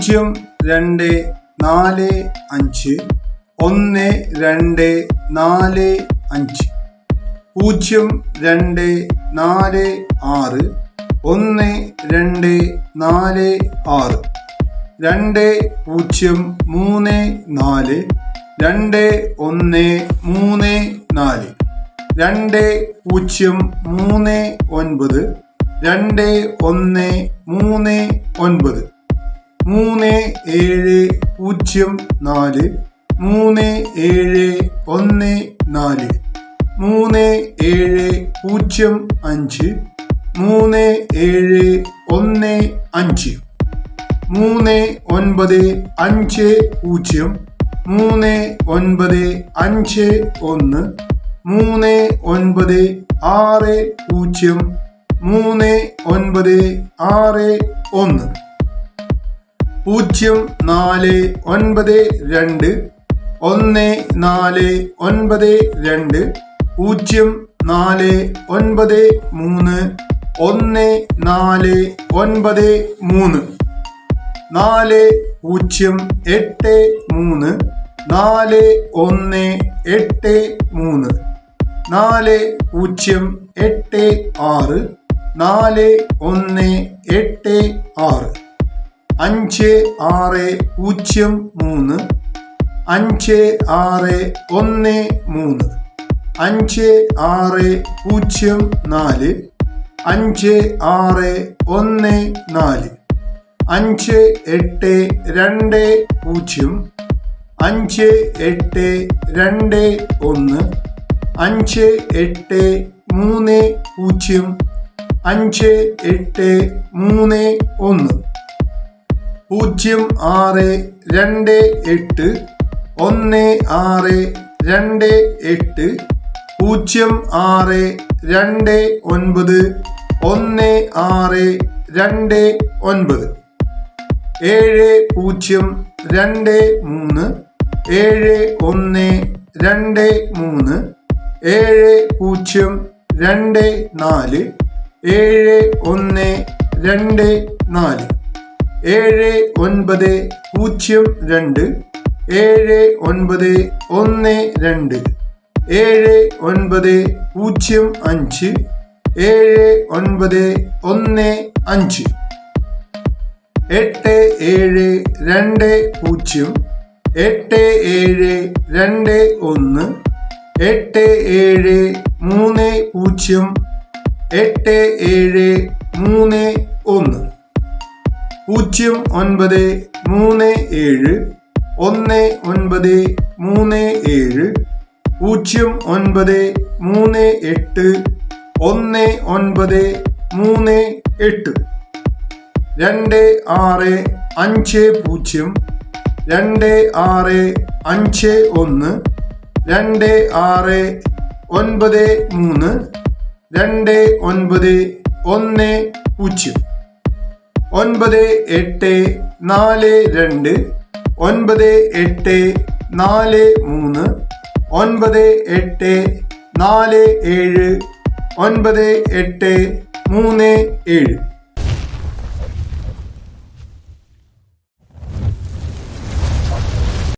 പൂജ്യം രണ്ട് നാല് അഞ്ച് ഒന്ന് രണ്ട് നാല് അഞ്ച്. പൂജ്യം രണ്ട് നാല് ആറ് ഒന്ന് രണ്ട് നാല് ആറ്. രണ്ട് പൂജ്യം മൂന്ന് നാല് രണ്ട് ഒന്ന് മൂന്ന് നാല്. രണ്ട് പൂജ്യം മൂന്ന് ഒൻപത് രണ്ട് ഒന്ന് മൂന്ന് ഒൻപത്. മൂന്ന് ഏഴ് പൂജ്യം നാല് മൂന്ന് ഏഴ് ഒന്ന് നാല് മൂന്ന് ഏഴ് പൂജ്യം അഞ്ച് മൂന്ന് ഏഴ് ഒന്ന് അഞ്ച് മൂന്ന് ഒൻപത് അഞ്ച് പൂജ്യം മൂന്ന് ഒൻപത് അഞ്ച് ഒന്ന് മൂന്ന് ഒൻപത് ആറ് പൂജ്യം മൂന്ന് ഒൻപത് ആറ് ഒന്ന്. പൂജ്യം നാല് ഒൻപത് രണ്ട് ഒന്ന് നാല് ഒൻപത് രണ്ട് പൂജ്യം നാല് ഒൻപത് മൂന്ന് ഒന്ന് നാല് ഒൻപത് മൂന്ന്. നാല് പൂജ്യം എട്ട് മൂന്ന് നാല് ഒന്ന് എട്ട് മൂന്ന്. നാല് പൂജ്യം എട്ട് ആറ് നാല് ഒന്ന് എട്ട് ആറ്. അഞ്ച് ആറ് പൂജ്യം മൂന്ന് അഞ്ച് ആറ് ഒന്ന് മൂന്ന് അഞ്ച് ആറ് പൂജ്യം നാല് അഞ്ച് ആറ് ഒന്ന് നാല് അഞ്ച് എട്ട് രണ്ട് പൂജ്യം അഞ്ച് എട്ട് രണ്ട് ഒന്ന് അഞ്ച് എട്ട് മൂന്ന് പൂജ്യം അഞ്ച് എട്ട് മൂന്ന് ഒന്ന്. പൂജ്യം ആറ് രണ്ട് എട്ട് ഒന്ന് ആറ് രണ്ട് എട്ട് പൂജ്യം ആറ് രണ്ട് ഒൻപത് ഒന്ന് ആറ് രണ്ട് ഒൻപത്. ഏഴ് പൂജ്യം രണ്ട് മൂന്ന് ഏഴ് ഒന്ന് രണ്ട് മൂന്ന് ഏഴ് പൂജ്യം രണ്ട് നാല് ഏഴ് ഒന്ന് രണ്ട് നാല്. ഏഴ് ഒൻപത് പൂജ്യം രണ്ട് ഏഴ് ഒൻപത് ഒന്ന് രണ്ട് ഏഴ് ഒൻപത് പൂജ്യം അഞ്ച് ഏഴ് ഒൻപത് ഒന്ന് അഞ്ച്. എട്ട് ഏഴ് രണ്ട് പൂജ്യം എട്ട് ഏഴ് രണ്ട് ഒന്ന് എട്ട് ഏഴ് മൂന്ന് പൂജ്യം എട്ട് ഏഴ് മൂന്ന് പൂജ്യം ഒൻപത് മൂന്ന് ഏഴ് ഒന്ന് ഒൻപത് മൂന്ന് ഏഴ് പൂജ്യം ഒൻപത് മൂന്ന് എട്ട് ഒന്ന് ഒൻപത് മൂന്ന് എട്ട്. രണ്ട് ആറ് അഞ്ച് പൂജ്യം രണ്ട് ആറ് അഞ്ച് ഒന്ന് രണ്ട് ആറ് ഒൻപത് മൂന്ന് രണ്ട് ഒൻപത് ഒന്ന് പൂജ്യം. ഒൻപത് എട്ട് നാല് രണ്ട് ഒൻപത് എട്ട് നാല് മൂന്ന് ഒൻപത് എട്ട് നാല് ഏഴ് ഒൻപത് എട്ട് മൂന്ന് ഏഴ്.